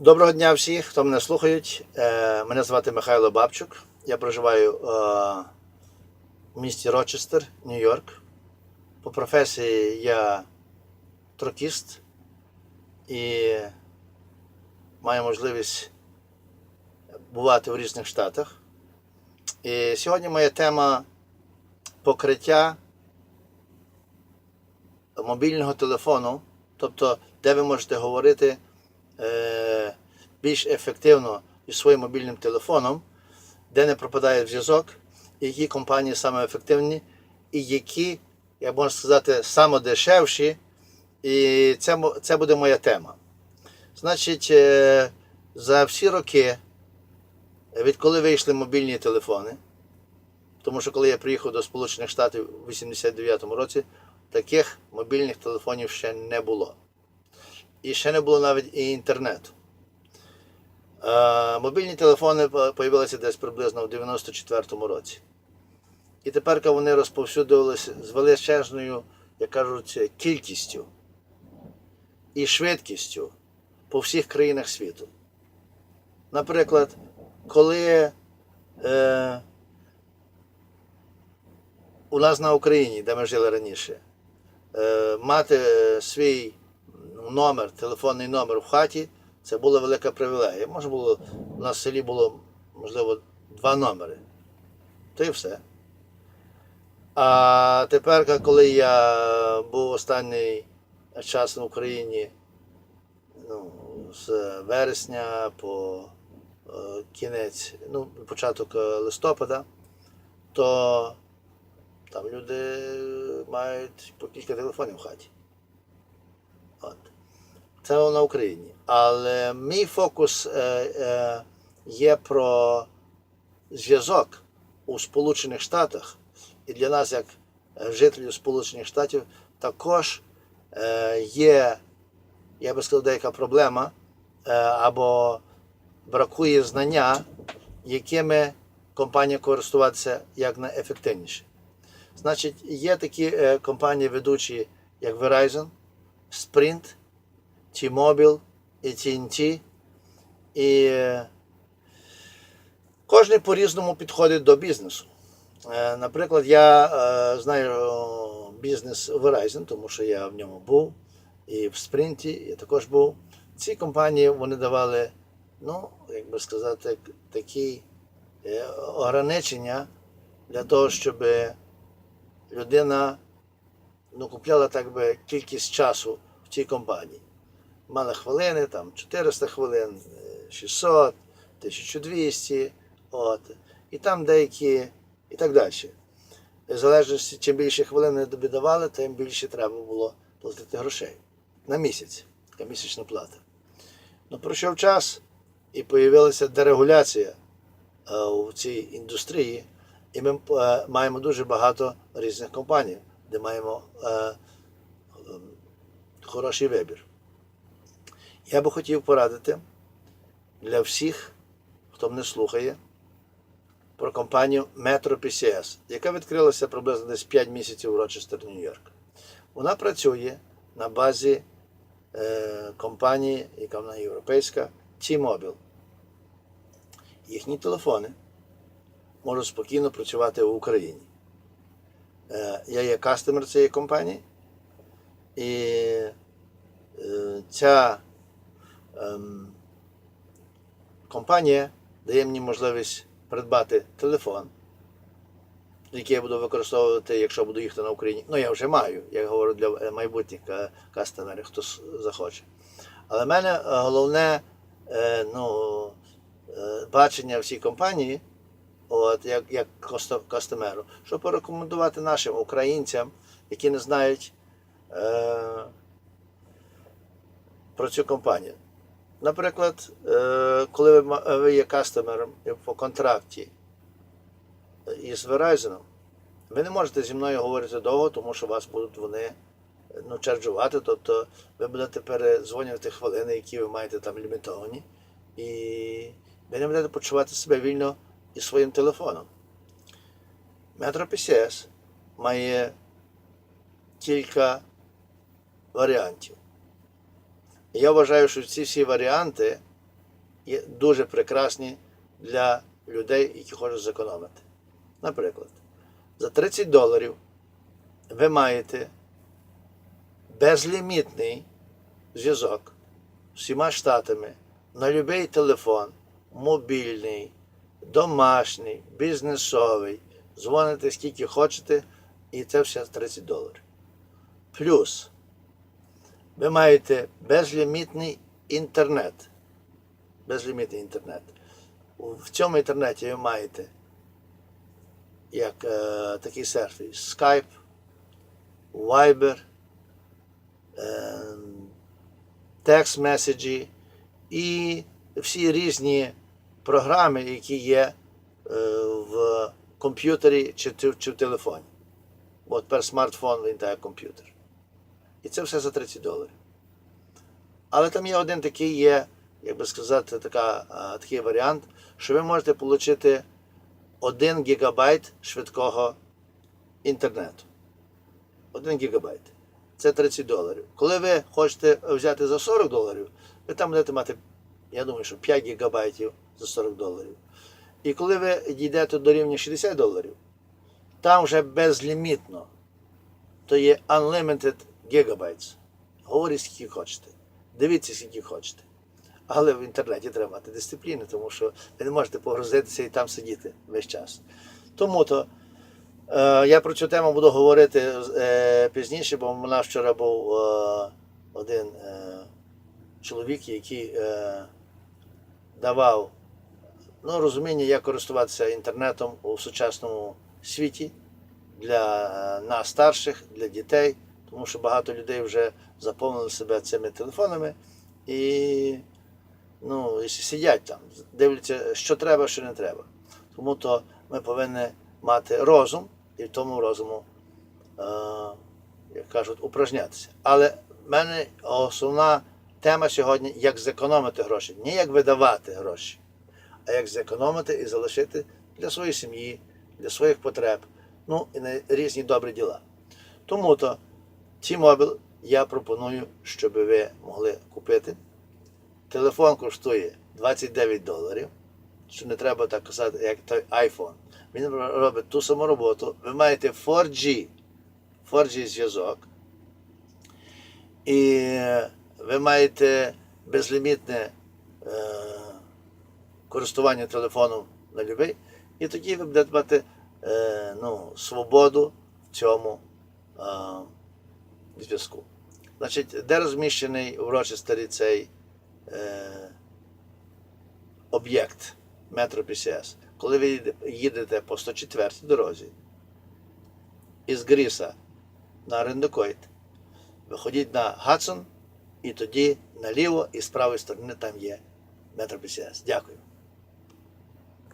Доброго дня всіх, хто мене слухають. Е, Мене звати Михайло Бабчук. Я проживаю е, в місті Рочестер, Нью-Йорк. По професії я трокіст і маю можливість бувати в різних штатах. І сьогодні моя тема покриття мобільного телефону, тобто, де ви можете говорити більш ефективно із своїм мобільним телефоном, де не пропадає зв'язок, які компанії саме ефективні, і які, я можу сказати, самодешевші. І це, це буде моя тема. Значить, е, за всі роки, відколи вийшли мобільні телефони, тому що коли я приїхав до Сполучених Штатів у 89-му році, таких мобільних телефонів ще не було. І ще не було навіть і інтернету. Е, мобільні телефони з'явилися десь приблизно в 94-му році. І тепер вони розповсюдилися з величезною, як кажуть, кількістю і швидкістю по всіх країнах світу. Наприклад, коли е, у нас на Україні, де ми жили раніше, е, мати свій номер, телефонний номер в хаті, це була велика привілегія. Може було, у нас в селі було, можливо, два номери. То і все. А тепер, коли я був останній час в Україні, ну, з вересня по е, кінець, ну, початок е, листопада, то там люди мають по кілька телефонів в хаті. От. Це на Україні. Але мій фокус е, е, є про зв'язок у Сполучених Штатах. І для нас, як жителів Сполучених Штатів, також е, є, я би сказав, деяка проблема або бракує знання, якими компанія користуватися як найефективніше. Значить, є такі компанії ведучі, як Verizon, Sprint, T-Mobile, AT&T. І е, кожен по-різному підходить до бізнесу. Е, Наприклад, я е, знаю бізнес Verizon, тому що я в ньому був, і в Спринті я також був. Ці компанії вони давали, ну, як би сказати, такі ограничення для того, щоб людина ну, купляла так би кількість часу в цій компанії. Мали хвилини, там 400 хвилин, е, 600, 1200, от. і там деякі, і так далі. В залежності, чим більше хвилин тобі давали, тим більше треба було платити грошей на місяць, така місячна плата. Ну, пройшов час і з'явилася дерегуляція е, у цій індустрії, і ми е, маємо дуже багато різних компаній, де маємо е, хороший вибір. Я би хотів порадити для всіх, хто мене слухає, про компанію Metro PCS, яка відкрилася приблизно десь 5 місяців у Рочестер, Нью-Йорк. Вона працює на базі е, компанії, яка вона європейська, T-Mobile. Їхні телефони можуть спокійно працювати в Україні. Е, я є кастомер цієї компанії, і е, ця компанія дає мені можливість придбати телефон, який я буду використовувати, якщо буду їхати на Україні. Ну, я вже маю, я говорю для е, майбутніх е, кастомерів, хто захоче. Але в мене е, головне ну, бачення всій компанії, от, як, як кастомеру, щоб порекомендувати нашим українцям, які не знають про цю компанію. Наприклад, е, коли ви, є кастомером по контракті із Verizon, ви не можете зі мною говорити довго, тому що вас будуть вони ну, чарджувати, тобто ви будете передзвонювати хвилини, які ви маєте там лімітовані, і ви не будете почувати себе вільно із своїм телефоном. Metro PCS має кілька варіантів. Я вважаю, що ці всі варіанти є дуже прекрасні для людей, які хочуть зекономити. Наприклад, за 30 доларів ви маєте безлімітний зв'язок з всіма штатами на будь-який телефон, мобільний, домашній, бізнесовий. Дзвоните скільки хочете, і це все 30 доларів. Плюс ви маєте безлімітний інтернет. Безлімітний інтернет. В цьому інтернеті ви маєте як е, такий сервіс Skype, Viber, е, текст меседжі і всі різні програми, які є е, в комп'ютері чи, чи в телефоні. От тепер смартфон він так комп'ютер. І це все за 30 доларів. Але там є один такий є, як би сказати, така, такий варіант, що ви можете отримати 1 гігабайт швидкого інтернету. 1 гігабайт. Це 30 доларів. Коли ви хочете взяти за 40 доларів, ви там будете мати, я думаю, що 5 гігабайтів за 40 доларів. І коли ви дійдете до рівня 60 доларів, там вже безлімітно, то є unlimited gigabytes. Говоріть, скільки хочете. Дивіться, скільки хочете. Але в інтернеті треба мати дисципліну, тому що ви не можете погрузитися і там сидіти весь час. Тому то е, я про цю тему буду говорити е, пізніше, бо в нас вчора був е, один е, чоловік, який е, давав ну, розуміння, як користуватися інтернетом у сучасному світі для е, нас старших, для дітей, тому що багато людей вже заповнили себе цими телефонами і ну, сидять там, дивляться, що треба, що не треба. Тому то ми повинні мати розум і в тому розуму, е, як кажуть, упражнятися. Але в мене основна тема сьогодні як зекономити гроші, не як видавати гроші, а як зекономити і залишити для своєї сім'ї, для своїх потреб, ну і на різні добрі діла. Тому то T-Mobile я пропоную, щоб ви могли купити. Телефон коштує 29 доларів, що не треба так казати, як той iPhone. Він робить ту саму роботу. Ви маєте 4G, 4G зв'язок. І ви маєте безлімітне е, користування телефоном на любий. І тоді ви будете мати е, ну, свободу в цьому е, зв'язку. Значить, де розміщений урочистий цей е, об'єкт метро ПСС? Коли ви їдете по 104 дорозі із Гріса на Рендокойт, виходіть на Гадсон і тоді наліво і з правої сторони там є метро ПСС. Дякую.